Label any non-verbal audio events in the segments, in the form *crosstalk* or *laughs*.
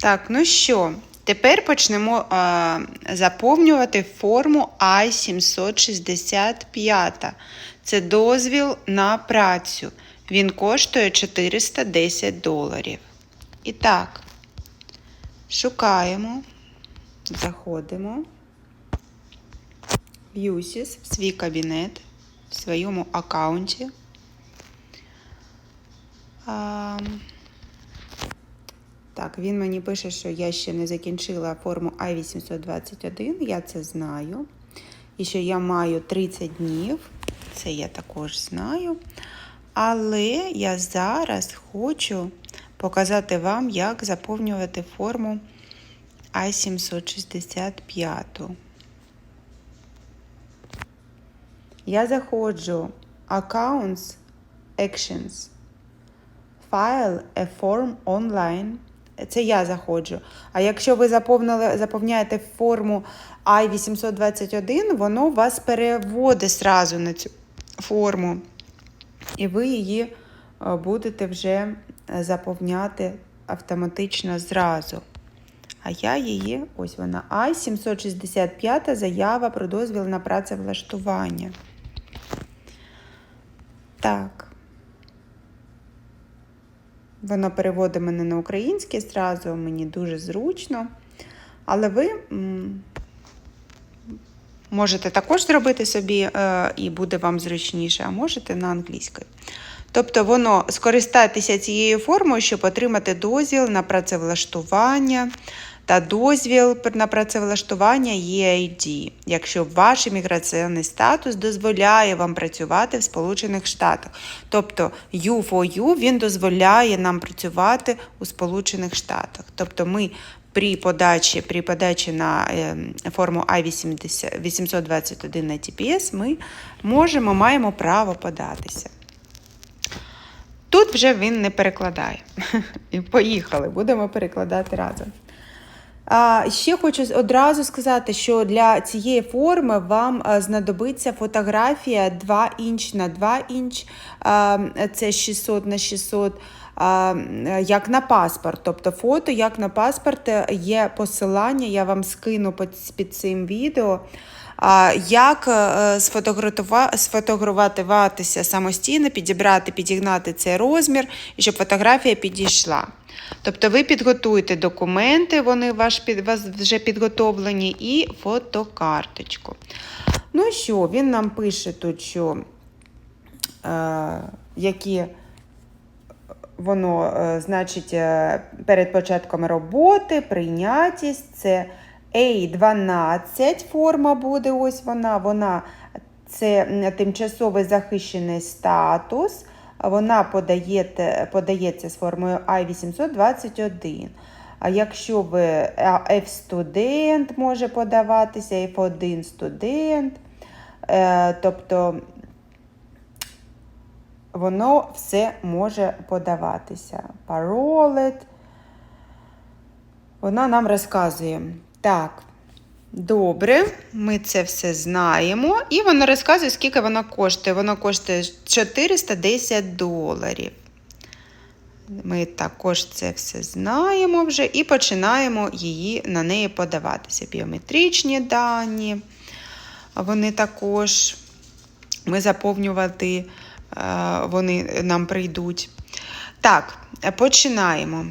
Так, ну що, тепер почнемо а, заповнювати форму I-765. Це дозвіл на працю. Він коштує 410 доларів. І так, шукаємо, заходимо в USIS, в свій кабінет, в своєму аккаунті. Так, він мені пише, що я ще не закінчила форму I-821, я це знаю. І що я маю 30 днів, це я також знаю. Але я зараз хочу показати вам, як заповнювати форму I-765. Я заходжу Accounts, Actions, File a form online. Це я заходжу. А якщо ви заповнили, заповняєте форму I-821, воно вас переводить зразу на цю форму. І ви її е, будете вже заповняти автоматично зразу. А я її, ось вона, I-765 заява про дозвіл на працевлаштування. Так. Воно переводить мене на українське зразу, мені дуже зручно. Але ви можете також зробити собі, е, і буде вам зручніше, а можете на англійській. Тобто, воно скористатися цією формою, щоб отримати дозвіл на працевлаштування та дозвіл на працевлаштування EID, якщо ваш імміграційний статус дозволяє вам працювати в Сполучених Штатах. Тобто U4U він дозволяє нам працювати у Сполучених Штатах. Тобто ми при подачі, при подачі на е, форму I-821 на TPS ми можемо, маємо право податися. Тут вже він не перекладає. *laughs* І поїхали, будемо перекладати разом. Ще хочу одразу сказати, що для цієї форми вам знадобиться фотографія 2 інч на 2 інч, це 600 на 600, як на паспорт. Тобто фото, як на паспорт, є посилання, я вам скину під цим відео. Як е, сфотографуватися самостійно, підібрати, підігнати цей розмір, і щоб фотографія підійшла. Тобто ви підготуєте документи, вони ваш, вас вже підготовлені, і фотокарточку. Ну і що, він нам пише тут, що е, які воно, е, значить, е, перед початком роботи, прийнятість, це A12 форма буде, ось вона, вона це тимчасовий захищений статус. Вона подаєте, подається з формою I-821. А якщо ви F-студент може подаватися, F1 студент, е, тобто воно все може подаватися. Paroled. Вона нам розказує. Так, добре, ми це все знаємо. І вона розказує, скільки вона коштує. Вона коштує 410 доларів. Ми також це все знаємо вже і починаємо її на неї подаватися. Біометричні дані. Вони також ми заповнювати, е, вони нам прийдуть. Так, починаємо.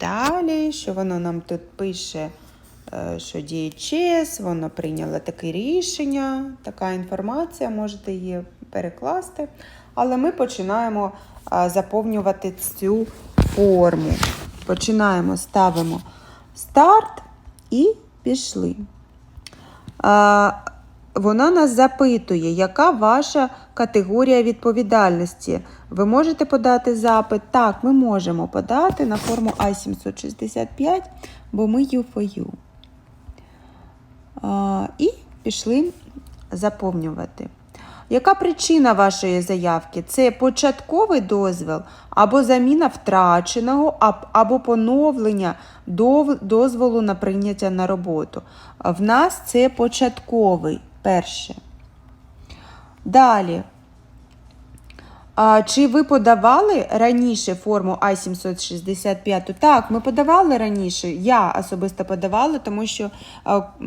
Далі, що воно нам тут пише, е, що DHS, воно прийняло таке рішення, така інформація, можете її перекласти. Але ми починаємо е, заповнювати цю форму. Починаємо, ставимо старт і пішли. Вона нас запитує, яка ваша категорія відповідальності. Ви можете подати запит? Так, ми можемо подати на форму I-765, бо ми U4U. І пішли заповнювати. Яка причина вашої заявки? Це початковий дозвіл, або заміна втраченого, або поновлення дозволу на прийняття на роботу. В нас це початковий перше. Далі. Чи ви подавали раніше форму А765? Так, ми подавали раніше. Я особисто подавала, тому що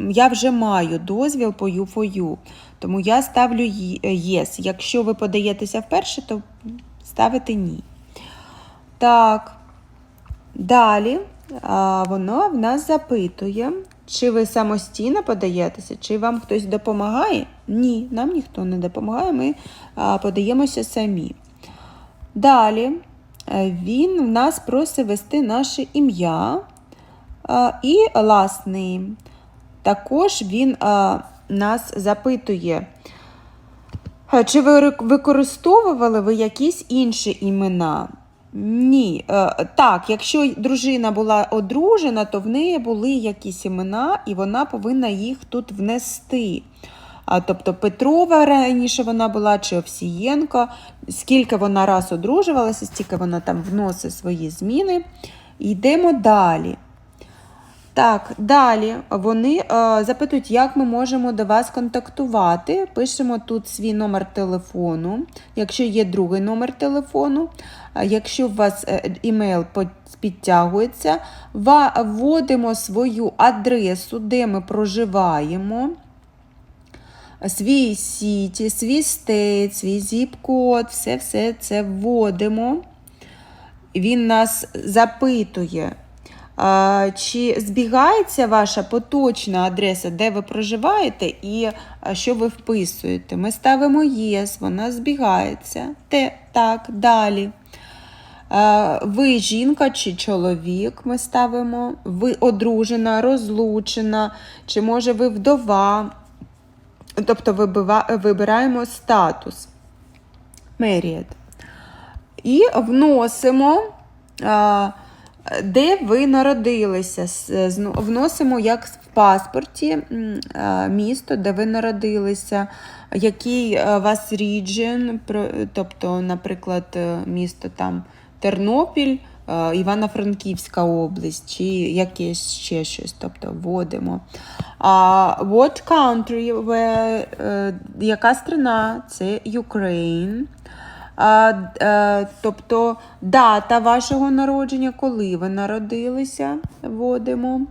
я вже маю дозвіл по U4U. Тому я ставлю Yes. Якщо ви подаєтеся вперше, то ставите ні. Так. Далі воно в нас запитує, чи ви самостійно подаєтеся, чи вам хтось допомагає? Ні, нам ніхто не допомагає, ми подаємося самі. Далі е, він в нас просить ввести наше ім'я і name. Також він нас запитує, Чи ви використовували ви якісь інші імена? Ні. Е, Так, якщо дружина була одружена, то в неї були якісь імена, і вона повинна їх тут внести. А, Тобто Петрова раніше вона була чи Овсієнко, скільки вона раз одружувалася, стільки вона там вносить свої зміни. Йдемо далі. Так, далі вони е, запитують, як ми можемо до вас контактувати. Пишемо тут свій номер телефону, якщо є другий номер телефону. Якщо у вас е, імейл підтягується, вводимо свою адресу, де ми проживаємо, свій сіті, свій стейт, свій зіп-код, все-все це вводимо. Він нас запитує, чи збігається ваша поточна адреса, де ви проживаєте, і що ви вписуєте. Ми ставимо Yes, вона збігається. Те, так, далі. Ви жінка чи чоловік, ми ставимо. Ви одружена, розлучена, чи може ви вдова. Тобто вибираємо статус. Married. І вносимо, де ви народилися. Вносимо як в паспорті місто, де ви народилися, який у вас про- тобто, наприклад, е, місто там Тернопіль, е, Івано-Франківська область, чи якесь ще щось, тобто вводимо. А what country, where, е, яка страна? Це Ukraine. Е, тобто дата вашого народження, коли ви народилися, вводимо.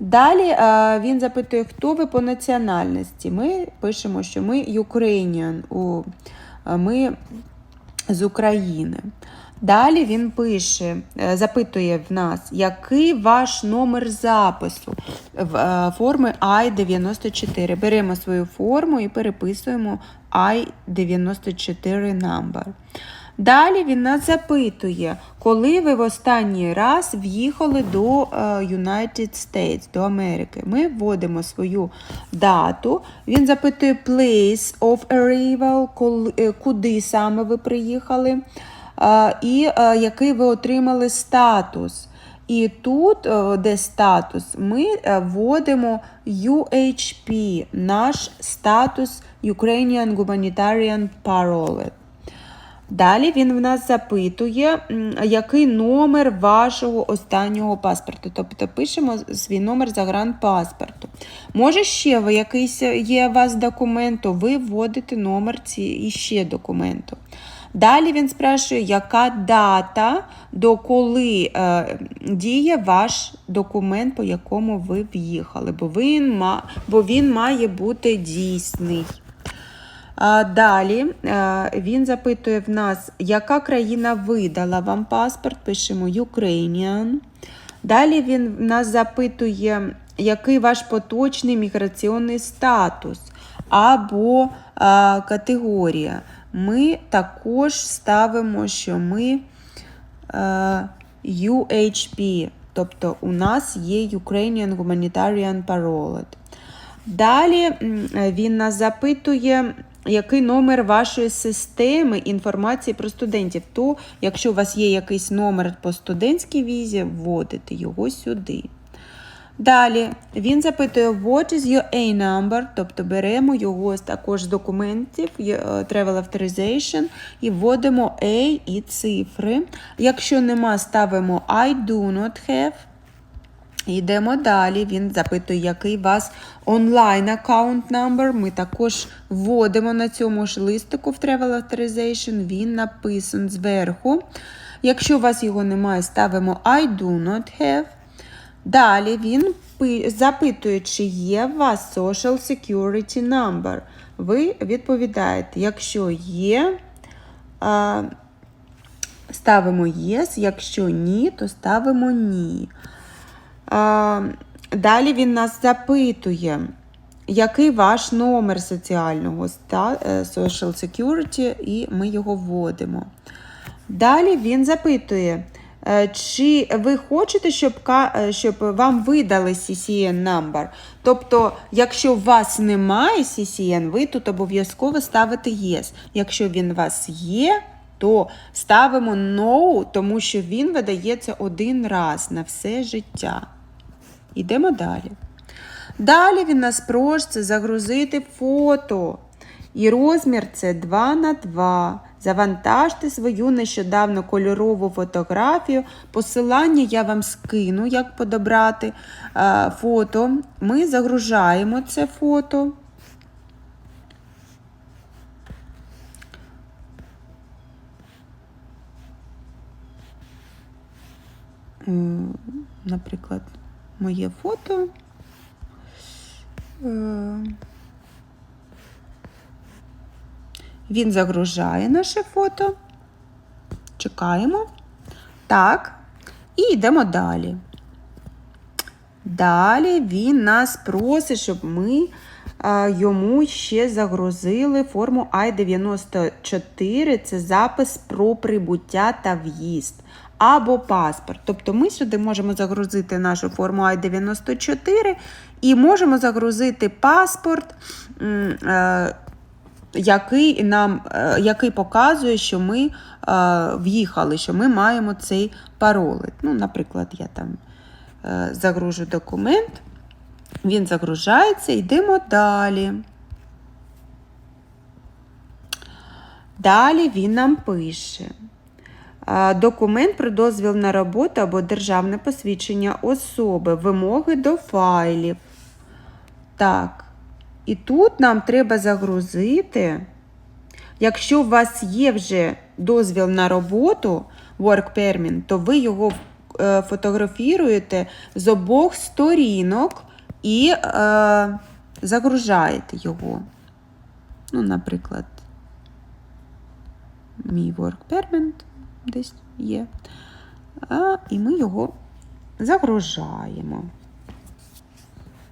Далі е, він запитує, хто ви по національності. Ми пишемо, що ми Ukrainian, е, ми з України. Далі він пише, е, запитує в нас, який ваш номер запису е, форми I-94. Беремо свою форму і переписуємо I-94 number. Далі він нас запитує, коли ви в останній раз в'їхали до е, United States, до Америки. Ми вводимо свою дату. Він запитує place of arrival, куди саме ви приїхали, і е, який ви отримали статус. І тут, е, де статус, ми е, вводимо UHP, наш статус Ukrainian Humanitarian Parole. Далі він в нас запитує, який номер вашого останнього паспорту. Тобто пишемо свій номер загранпаспорту. Може, ще ви якийсь є у вас документ, то ви вводите номер ці, іще документу. Далі він спрашує, яка дата, до коли е, діє ваш документ, по якому ви в'їхали, бо він, бо він має бути дійсний. Далі е, він запитує в нас, яка країна видала вам паспорт, пишемо Ukrainian. Далі він нас запитує, який ваш поточний міграційний статус або а, категорія. Ми також ставимо, що ми е, UHP, тобто у нас є Ukrainian Humanitarian Parole. Далі він нас запитує, який номер вашої системи інформації про студентів. То, якщо у вас є якийсь номер по студентській візі, вводите його сюди. Далі він запитує, what is your A number, тобто беремо його також з документів, е, Travel Authorization, і вводимо A і цифри. Якщо нема, ставимо I do not have. Йдемо далі. Він запитує, який у вас онлайн аккаунт number. Ми також вводимо на цьому ж листику в Travel Authorization. Він написан зверху. Якщо у вас його немає, ставимо I do not have. Далі він запитує, чи є у вас Social Security Number. Ви відповідаєте, якщо є, ставимо Yes, якщо ні, то ставимо ні. Далі він нас запитує, який ваш номер соціального е, Social Security, і ми його вводимо. Далі він запитує, чи ви хочете, щоб, е, щоб вам видали CCN number. Тобто, якщо у вас немає CCN, ви тут обов'язково ставите Yes. Якщо він у вас є, то ставимо No, тому що він видається один раз на все життя. Йдемо далі. Далі він нас просить загрузити фото. І розмір це 2 на 2. Завантажте свою нещодавно кольорову фотографію. Посилання я вам скину, як подобрати е, фото. Ми загружаємо це фото. Наприклад, моє фото. Е, Він загружає наше фото. Чекаємо. Так. І йдемо далі. Далі він нас просить, щоб ми йому ще загрузили форму I-94. Це запис про прибуття та в'їзд. Або паспорт. Тобто ми сюди можемо загрузити нашу форму I-94 і можемо загрузити паспорт. Який нам е, який показує, що ми е, в'їхали, що ми маємо цей пароль. Ну, наприклад, я там е, загружу документ, він загружається, йдемо далі. Далі він нам пише. Документ про дозвіл на роботу або державне посвідчення особи, вимоги до файлів. Так. І тут нам треба загрузити. Якщо у вас є вже дозвіл на роботу, work permit, то ви його е, фотографіруєте з обох сторінок і е, загружаєте його. Ну, наприклад, мій work permit десь є. А, і ми його загружаємо.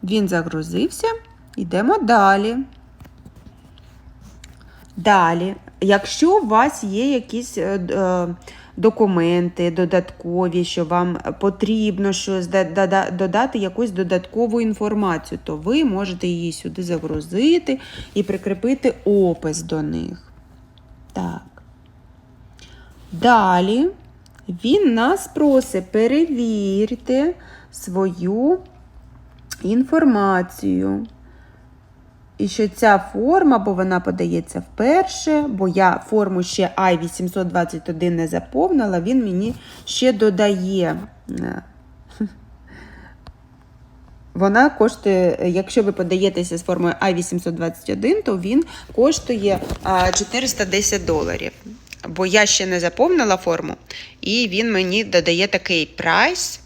Він загрузився. Йдемо далі. Далі, якщо у вас є якісь е, е, документи додаткові, що вам потрібно щось да- да- да- додати якусь додаткову інформацію, то ви можете її сюди загрузити і прикріпити опис до них. Так. Далі він нас просить перевірте свою інформацію. І що ця форма, бо вона подається вперше, бо я форму ще I-821 не заповнила, він мені ще додає. е, *laughs* Вона коштує, якщо ви подаєтеся з формою I-821, то він коштує 410 доларів. Бо я ще не заповнила форму, і він мені додає такий прайс.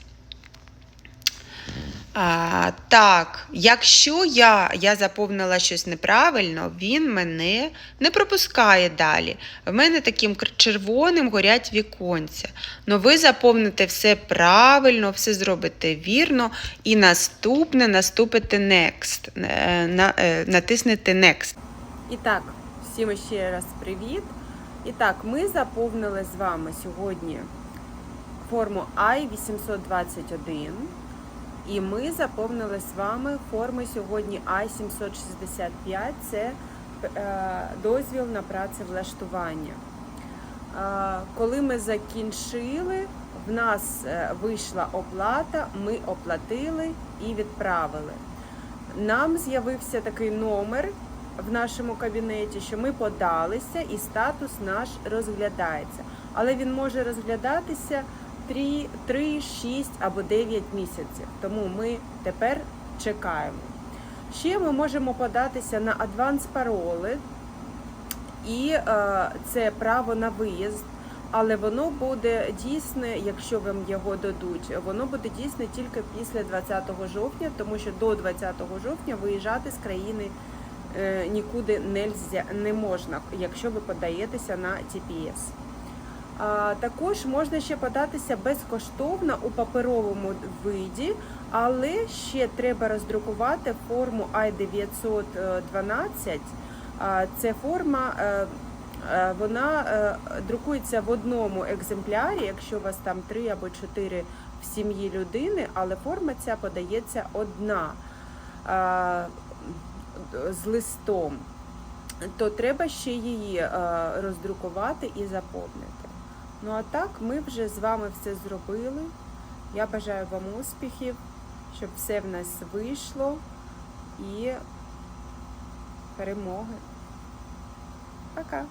А, так, якщо я, я заповнила щось неправильно, він мене не пропускає далі. В мене таким червоним горять віконця. Ну ви заповните все правильно, все зробите вірно, і наступне наступите next. е, е, натиснете next. І так, всім ще раз привіт. І так, ми заповнили з вами сьогодні форму I-821. І ми заповнили з вами форми сьогодні I-765. Це е, дозвіл на працевлаштування. Е, Коли ми закінчили, в нас е, вийшла оплата, ми оплатили і відправили. Нам з'явився такий номер в нашому кабінеті, що ми подалися і статус наш розглядається. Але він може розглядатися 3, 3, 6 або 9 місяців. Тому ми тепер чекаємо. Ще ми можемо податися на адванс пароли, і е, це право на виїзд. Але воно буде дійсне, якщо вам його дадуть, воно буде дійсне тільки після 20 жовтня, тому що до 20 жовтня виїжджати з країни е, нікуди не можна, якщо ви подаєтеся на TPS. Також можна ще податися безкоштовно у паперовому виді, але ще треба роздрукувати форму I-912. Це форма, е, е, вона е, друкується в одному екземплярі, якщо у вас там три або чотири в сім'ї людини, але форма ця подається одна з листом, то треба ще її роздрукувати і заповнити. Ну а так, ми вже з вами все зробили. Я бажаю вам успіхів, щоб все в нас вийшло і перемоги. Пока!